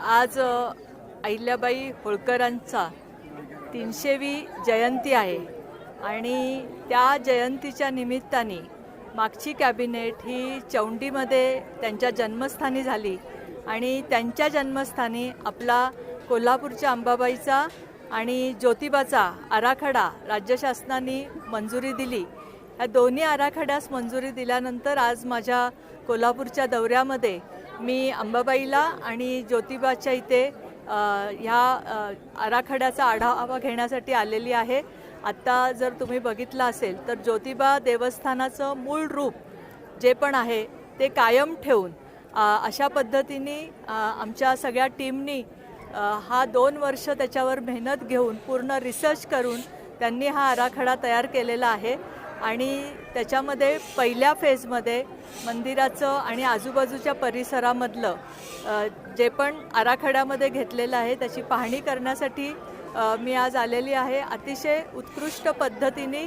आज अहिल्याबाई होळकरांचा तीनशेवी जयंती आहे आणि त्या जयंतीच्या निमित्ताने मागची कॅबिनेट ही चौंडीमध्ये त्यांच्या जन्मस्थानी झाली आणि त्यांच्या जन्मस्थानी आपला कोल्हापूरच्या अंबाबाईचा आणि ज्योतिबाचा आराखडा राज्य शासनाने मंजुरी दिली. या दोन्ही आराखड्यास मंजुरी दिल्यानंतर आज माझ्या कोल्हापूरच्या दौऱ्यामध्ये मी अंबाबाईला आणि ज्योतिबाच्या इथे ह्या आराखड्याचा आढावा घेण्यासाठी आलेली आहे. आत्ता जर तुम्ही बघितलं असेल तर ज्योतिबा देवस्थानाचं मूळ रूप जे पण आहे ते कायम ठेवून अशा पद्धतीने आमच्या सगळ्या टीमनी हा दोन वर्ष त्याच्यावर मेहनत घेऊन पूर्ण रिसर्च करून त्यांनी हा आराखडा तयार केलेला आहे. आणि त्याच्यामध्ये पहिल्या फेजमध्ये मंदिराचं आणि आजूबाजूच्या परिसरामधलं जे पण आराखड्यामध्ये घेतलेलं आहे त्याची पाहणी करण्यासाठी मी आज आलेली आहे. अतिशय उत्कृष्ट पद्धतीने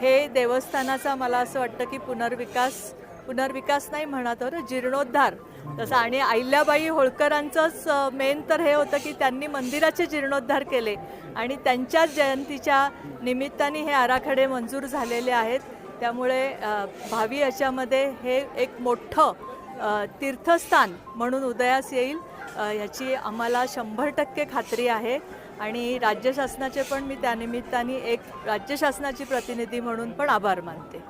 हे देवस्थानाचा मला असं वाटतं की पुनर्विकास पुनर्विकास नाही म्हणा तर जीर्णोद्धार. तसं आणि अहिल्याबाई होळकरांचंच मेन तर हे होतं की त्यांनी मंदिराचे जीर्णोद्धार केले. आणि त्यांच्याच जयंतीच्या निमित्ताने हे आराखडे मंजूर झालेले आहेत. त्यामुळे भावी याच्यामध्ये हे एक मोठं तीर्थस्थान म्हणून उदयास येईल. याची आम्हाला शंभर टक्के खात्री आहे. आणि राज्य शासनाचे पण मी त्यानिमित्ताने एक राज्य शासनाची प्रतिनिधी म्हणून पण आभार मानते.